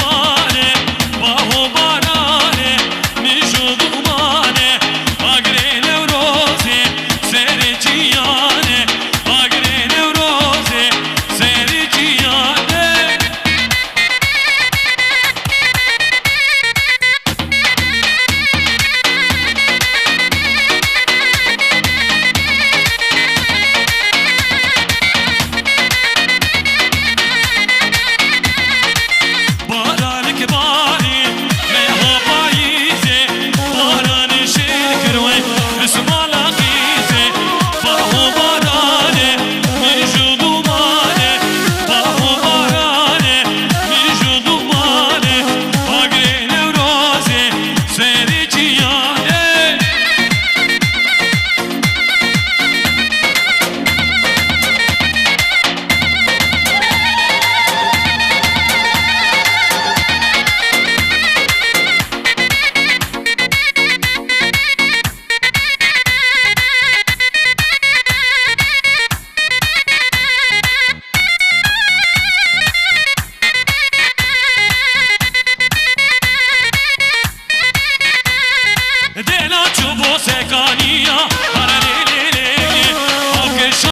Mare, bajo barare, mi yo 世界や